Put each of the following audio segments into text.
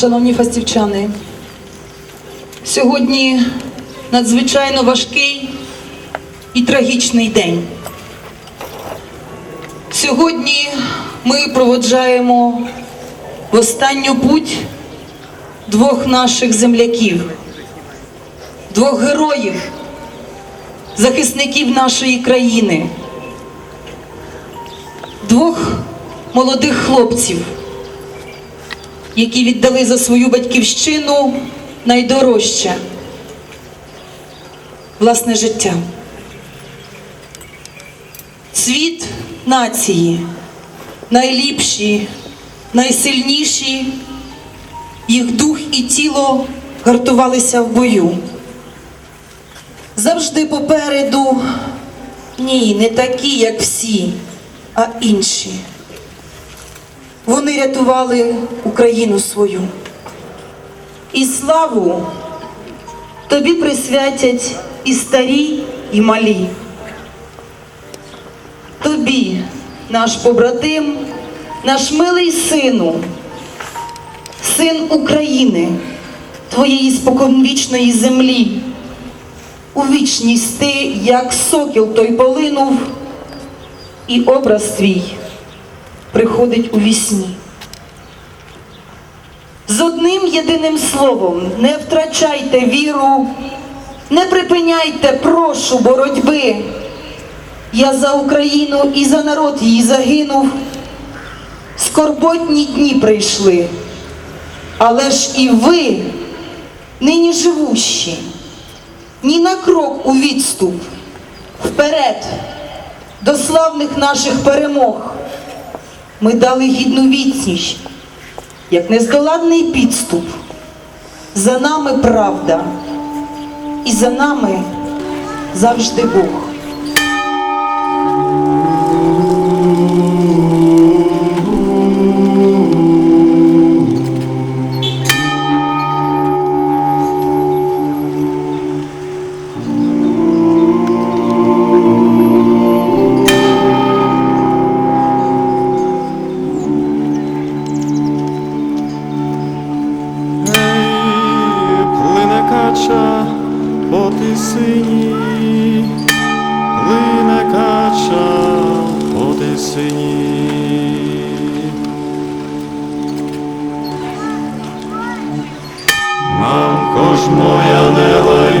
шановні фастівчани, сьогодні надзвичайно важкий і трагічний день. Сьогодні ми проводжаємо в останню путь двох наших земляків, двох героїв, захисників нашої країни, двох молодих хлопців, які віддали за свою батьківщину найдорожче власне життя. Світ нації, найліпші, найсильніші, їх дух і тіло гартувалися в бою. Завжди попереду, ні, не такі, як всі, а інші. Вони рятували Україну свою. І славу тобі присвятять і старі, і малі. Тобі, наш побратим, наш милий сину, син України, твоєї споконвічної землі. У вічність ти, як сокіл той полинув, і образ твій приходить у вісні. З одним єдиним словом не втрачайте віру, не припиняйте, прошу, боротьби. Я за Україну і за народ її загинув. Скорботні дні прийшли, але ж і ви, нині живущі, ні на крок у відступ, вперед, до славних наших перемог. Ми дали гідну відсіч, як нездоладний підступ. За нами правда, і за нами завжди Бог. По тисині, плине кача по тисині. Мамко ж моя не лай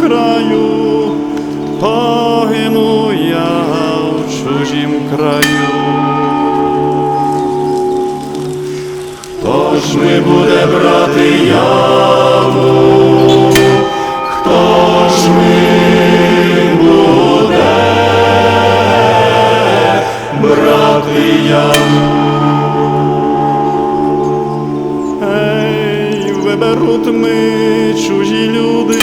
краю, погину я в чужім краю. Хто ж ми буде брати яву? Хто ж ми буде брати яву? Ей, виберуть ми чужі люди,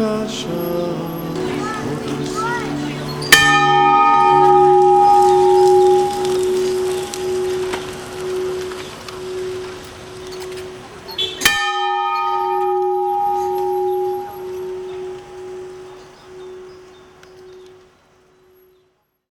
Akasha.